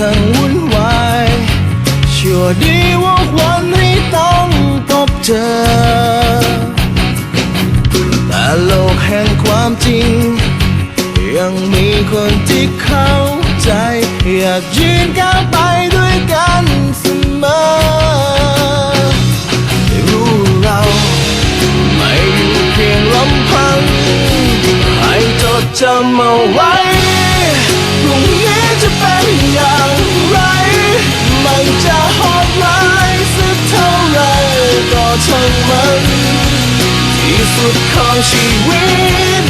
ช่างวุ่นวายชั่วดีว่าวันนี้ต้องพบเจอแต่โลกแห่งความจริง ยังมีคนที่เข้าใจ อยากยืนก้าวไปด้วยกันเสมอ ที่สุดของชีวิต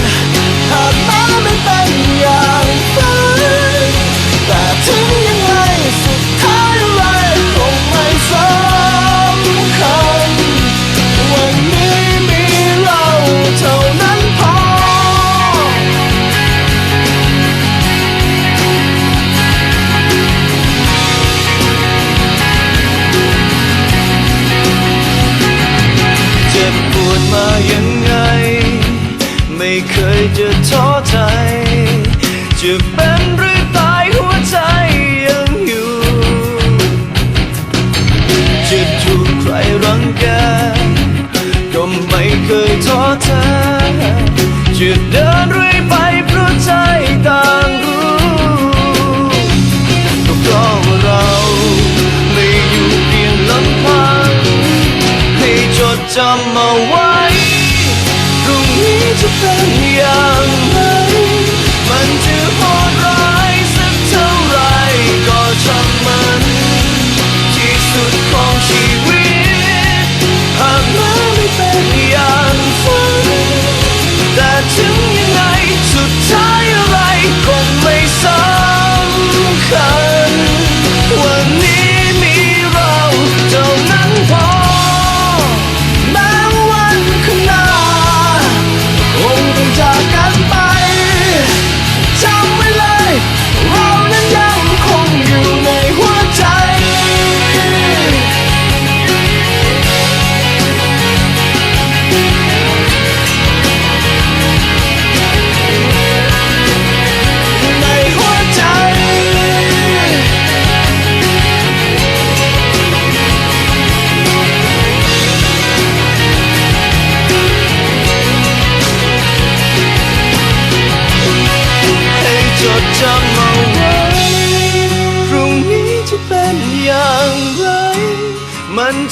หากมาไม่เป็นอย่าง จะท้อใจ จะเป็นหรือตายหัวใจยังอยู่จะถูกใครรังแกก็ไม่เคยท้อแท้จะเดินเรื่อยไปเพราะใจต่างรู้ก็เพราะว่าเราไม่อยู่เพียงลำพังให้จดจำเอาไว้พรุ่งนี้ จะเป็นอย่างไรมันจะโหดร้าย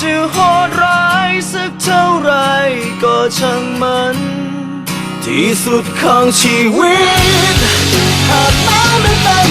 จะโหดร้ายสักเท่าไรก็ช่างมัน ที่สุดของชีวิต หากมาไม่เป็น